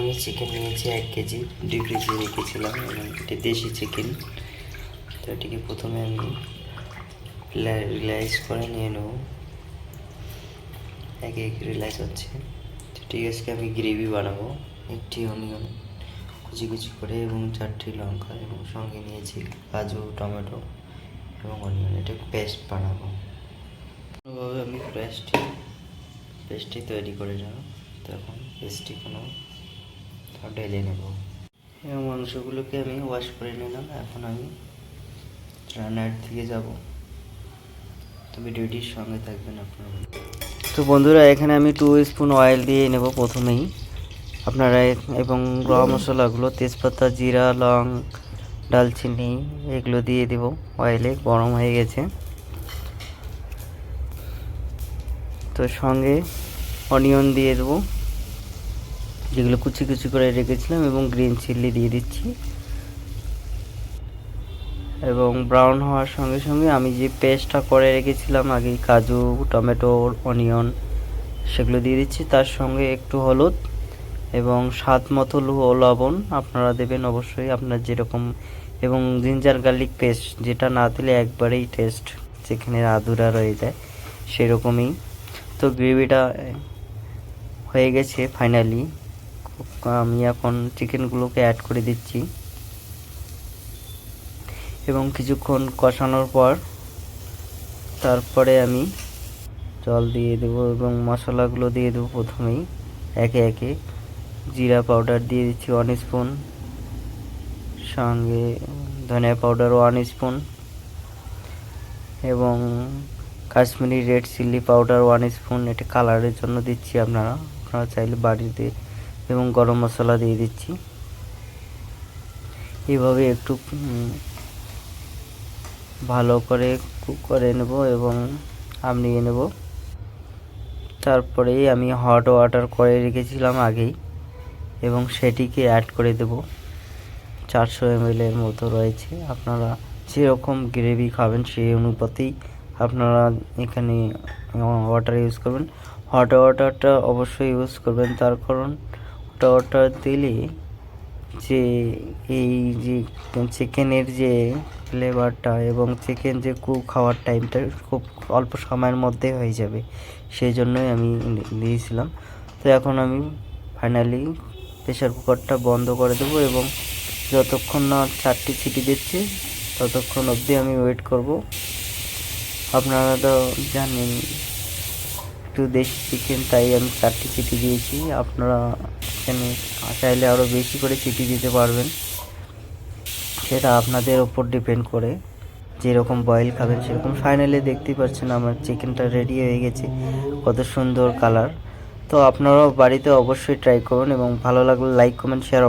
আমি চিকেন নিয়েছি এক কেজি, দুই ফ্রিজে রেখেছিলাম এবং এটি দেশি চিকেন তো এটিকে প্রথমে আমি রিলাইজ করে নিয়ে নেব। একে এক রিলাইজ হচ্ছে। তো ঠিক আছে আমি গ্রেভি বানাবো। একটি অনিয়ন কুচি কুচি করে এবং চারটি লঙ্কা এবং সঙ্গে নিয়েছি কাজু, টমেটো এবং অনিয়ন এটা পেস্ট বানাবো। ভাবে আমি পেস্টটি পেস্টটি তৈরি করে নেব। তখন পেস্টটি কোনো ঢেলে নেব। এবং মাংসগুলোকে আমি ওয়াশ করে নিলাম, এখন আমি রান্নার দিকে যাব। তো ভিডিওটির সঙ্গে থাকবেন আপনারা। তো বন্ধুরা, এখানে আমি টু স্পুন অয়েল দিয়ে নেব প্রথমেই। আপনারা এবং গরম মশলাগুলো, তেজপাতা, জিরা, লং, ডালচিনি, এগুলো দিয়ে দেব অয়েলে গরম হয়ে গেছে। তো সঙ্গে অনিয়ন দিয়ে দেবো। যেগুলো কুচি কুচি করে রেখেছিলাম এবং গ্রিন চিল্লি দিয়ে দিচ্ছি। এবং ব্রাউন হওয়ার সঙ্গে সঙ্গে আমি যে পেস্টটা করে রেখেছিলাম, আগে কাজু, টমেটো, অনিয়ন, সেগুলো দিয়ে দিচ্ছি। তার সঙ্গে একটু হলুদ এবং স্বাদ মতো লবণ আপনারা দেবেন অবশ্যই আপনার যেরকম এবং জিঞ্জার গার্লিক পেস্ট যেটা না দিলে একবারেই টেস্ট যেখানে আধুরা রয়ে যায় সেরকমই। তো গ্রেভিটা হয়ে গেছে ফাইনালি আমি এখন চিকেনগুলোকে অ্যাড করে দিচ্ছি। এবং কিছুক্ষণ কষানোর পর তারপরে আমি জল দিয়ে দেবো এবং মশলাগুলো দিয়ে দেবো প্রথমেই। একে একে জিরা পাউডার দিয়ে দিচ্ছি ওয়ান স্পুন সঙ্গে ধনিয়া পাউডার ওয়ান স্পুন এবং Kashmiri red chilli powder one spoon এটা কালারের জন্য দিচ্ছি আপনারা। আপনারা চাইলে বাড়িতে এবং গরম মশলা দিয়ে দিচ্ছি। এইভাবে একটু ভালো করে কুক করে নেব এবং আমনিয়ে নেব। তারপরেই আমি হট ওয়াটার করে রেখেছিলাম আগেই এবং সেটিকে অ্যাড করে দেব। চারশো এর মতো রয়েছে। আপনারা যেরকম গ্রেভি খাবেন সেই অনুপাতেই আপনারা এখানে ওয়াটার ইউজ করবেন। হট ওয়াটারটা অবশ্যই ইউজ করবেন। তার কারণ ওয়াটার দিলে যে এই যে চিকেনের যে ফ্লেভারটা এবং চিকেন যে কুক খাওয়ার টাইমটা খুব অল্প সময়ের মধ্যে হয়ে যাবে সেই জন্যই আমি দিয়েছিলাম। তো এখন আমি ফাইনালি প্রেশার কুকারটা বন্ধ করে দেবো এবং যতক্ষণ না চারটি সিটি দিচ্ছে, ততক্ষণ অবধি আমি ওয়েট করব। আপনারা তো জানেন একটু দেশি চিকেন তাই আমি চারটি সিটি দিয়েছি। আপনারা এখানে চাইলে আরও বেশি করে সিটি দিতে পারবেন। সেটা আপনাদের ওপর ডিপেন্ড করে যেরকম বয়েল খাবেন, সেরকম। ফাইনালি দেখতেই পাচ্ছেন আমার চিকেনটা রেডি হয়ে গেছে। কত সুন্দর কালার তো আপনারাও বাড়িতে অবশ্যই ট্রাই করুন এবং ভালো লাগলে লাইক কমেন্ট শেয়ার